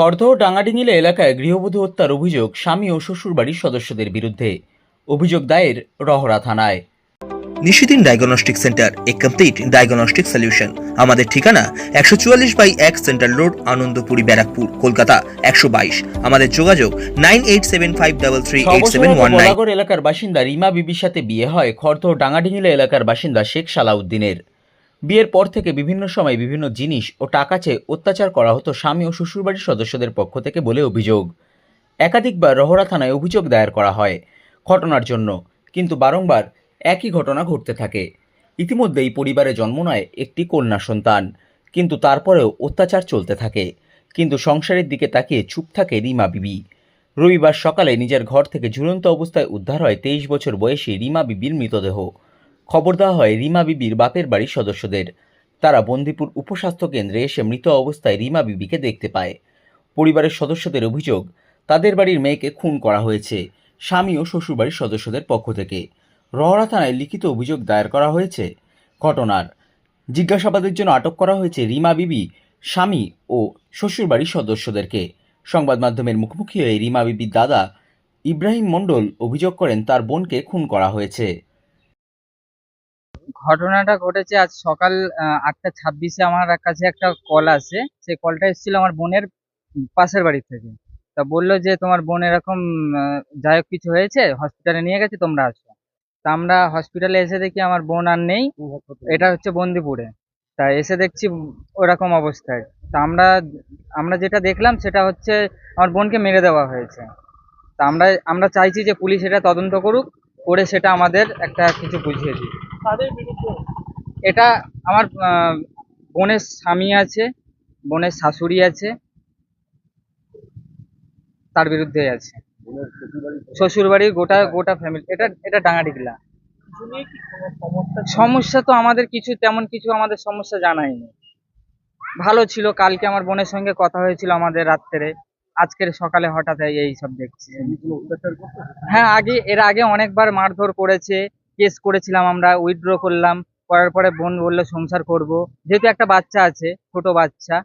খড়দহ ডাঙ্গাডিঙিলা এলাকায় গৃহবধূ হত্যার অভিযোগ স্বামী ও শ্বশুরবাড়ির সদস্যদের বিরুদ্ধে। অভিযোগ দায়ের রহরা থানায়। নিশিদিন ডায়াগনস্টিক সেন্টার এ কমপ্লিট ডায়াগনস্টিক সলিউশন। আমাদের ঠিকানা একশো চুয়াল্লিশ বাই এক সেন্ট্রাল রোড আনন্দপুরি ব্যারাকপুর কলকাতা একশো বাইশ। আমাদের যোগাযোগ nine eight seven five double three eight seven one nine. এলাকার বাসিন্দা রিমা বিবির সাথে বিয়ে হয় খড়দহ ডাঙ্গাডিঙিলা এলাকার বাসিন্দা শেখ সালাউদ্দিনের। বিয়ের পর থেকে বিভিন্ন সময় বিভিন্ন জিনিস ও টাকা চেয়ে অত্যাচার করা হতো স্বামী ও শ্বশুরবাড়ির সদস্যদের পক্ষ থেকে বলে অভিযোগ। একাধিকবার রহরা থানায় অভিযোগ দায়ের করা হয় ঘটনার জন্য, কিন্তু বারংবার একই ঘটনা ঘটতে থাকে। ইতিমধ্যেই পরিবারে জন্ম নেয় একটি কন্যা সন্তান, কিন্তু তারপরেও অত্যাচার চলতে থাকে। কিন্তু সংসারের দিকে তাকিয়ে চুপ থাকে রিমা বিবি। রবিবার সকালে নিজের ঘর থেকে ঝুলন্ত অবস্থায় উদ্ধার হয় তেইশ বছর বয়সী রিমা বিবির মৃতদেহ। খবর দেওয়া হয় রিমা বিবির বাপের বাড়ির সদস্যদের। তারা বন্দিপুর উপস্বাস্থ্য কেন্দ্রে এসে মৃত অবস্থায় রিমা বিবিকে দেখতে পায়। পরিবারের সদস্যদের অভিযোগ, তাদের বাড়ির মেয়েকে খুন করা হয়েছে, স্বামী ও শ্বশুরবাড়ির সদস্যদের পক্ষ থেকে। রহরা থানায় লিখিত অভিযোগ দায়ের করা হয়েছে। ঘটনার জিজ্ঞাসাবাদের জন্য আটক করা হয়েছে রিমা বিবি, স্বামী ও শ্বশুরবাড়ির সদস্যদেরকে। সংবাদ মাধ্যমের মুখোমুখি হয়ে রিমা বিবির দাদা ইব্রাহিম মণ্ডল অভিযোগ করেন তার বোনকে খুন করা হয়েছে। ঘটনাটা ঘটেছে আজ সকাল আটটা ছাব্বিশে আমার কাছে একটা কল আসে। সেই কলটা এসেছিল আমার বোনের পাশের বাড়ি থেকে। তা বলল যে, তোমার বোন এরকম যাই হোক কিছু হয়েছে হসপিটালে নিয়ে গেছে, তোমরা আসো। তা আমরা হসপিটালে এসে দেখি আমার বোন আর নেই। এটা হচ্ছে বন্দিপুরে। তা এসে দেখছি ওরকম অবস্থায়। তা আমরা আমরা যেটা দেখলাম সেটা হচ্ছে আমার বোনকে মেরে দেওয়া হয়েছে। তা আমরা আমরা চাইছি যে পুলিশ এটা তদন্ত করুক, করে সেটা আমাদের একটা কিছু বুঝিয়ে দিক। এটা আমার বোনের স্বামী আছে বোনের শাশুড়ি আছে তার বিরুদ্ধে আছে। শ্বশুর বাড়ির গোটা গোটা ফ্যামিলি এটা এটা ডাঙাডিগলা সমস্যা তো আমাদের কিছু তেমন কিছু আমাদের সমস্যা জানাই নেই ভালো ছিল কালকে আমার বোনের সঙ্গে কথা হয়েছিল আমাদের রাত্রে। আজকের সকালে হঠাৎ এই এই সব দেখছি। হ্যাঁ আগে এর আগে অনেকবার মারধর করেছে কেস করেছিলাম আমরা উইথড্র করলাম করার পরে বোন বলল সংসার করব। যেহেতু একটা বাচ্চা আছে ছোট বাচ্চা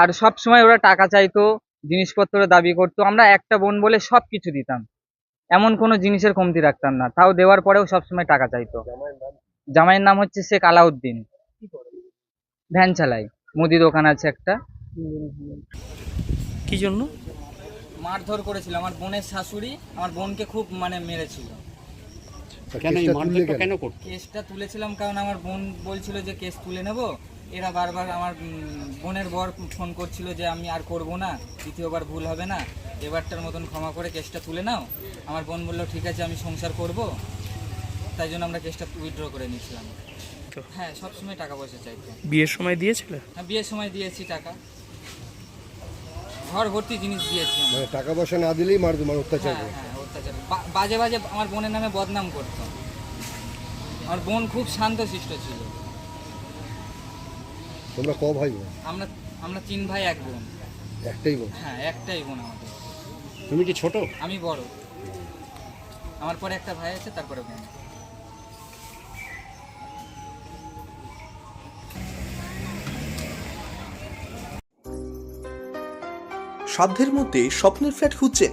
আর সব সময় ওরা টাকা চাইতো জিনিসপত্র দাবি করতো আমরা একটা বোন বলে সব কিছু দিতাম। এমন কোনো জিনিসের কমতি রাখতাম না তাও দেওয়ার পরেও সবসময় টাকা চাইতো। জামাইয়ের নাম হচ্ছে শেখ আলাউদ্দিন। ভ্যান চালাই মুদি দোকান আছে একটা। কি জন্য? মারধর করেছিল আমার বোনের শাশুড়ি আমার বোনকে খুব মানে মেরেছিল। কেন এই মারধরটা কেন? করতো? কেসটা তুলেছিলাম কারণ আমার বোন বলছিল যে কেস তুলে নেব। এরা বারবার আমার বোনের বর ফোন করছিল যে আমি আর করব না দ্বিতীয়বার ভুল হবে না এবারটার মতন ক্ষমা করে কেসটা তুলে নাও। আমার বোন বলল ঠিক আছে আমি সংসার করব। তাই জন্য আমরা কেসটা উইথড্র করে নিয়েছিলাম। হ্যাঁ সবসময় টাকা পয়সা চাইতো। বিয়ের সময় দিয়েছিলে? হ্যাঁ বিয়ের সময় দিয়েছি টাকা। ঘর ভর্তি জিনিস দিয়েছি আমরা মানে টাকা পয়সা না দিলেই মার মানে অত্যাচার হ্যাঁ করে। বাজে বাজে আমার বোনের নামে বদনাম করতো। আমার বোন খুব শান্তশিষ্ট ছিল। তোমরা ক ভাই বোন? আমরা আমরা তিন ভাই এক বোন। একটাই বোন? হ্যাঁ একটাই বোন আমাদের। তুমি কি ছোট? আমি বড়। আমার পরে একটা ভাই আছে তারপরে বোন। সাধ্যের মধ্যে স্বপ্নের ফ্ল্যাট খুঁজছেন।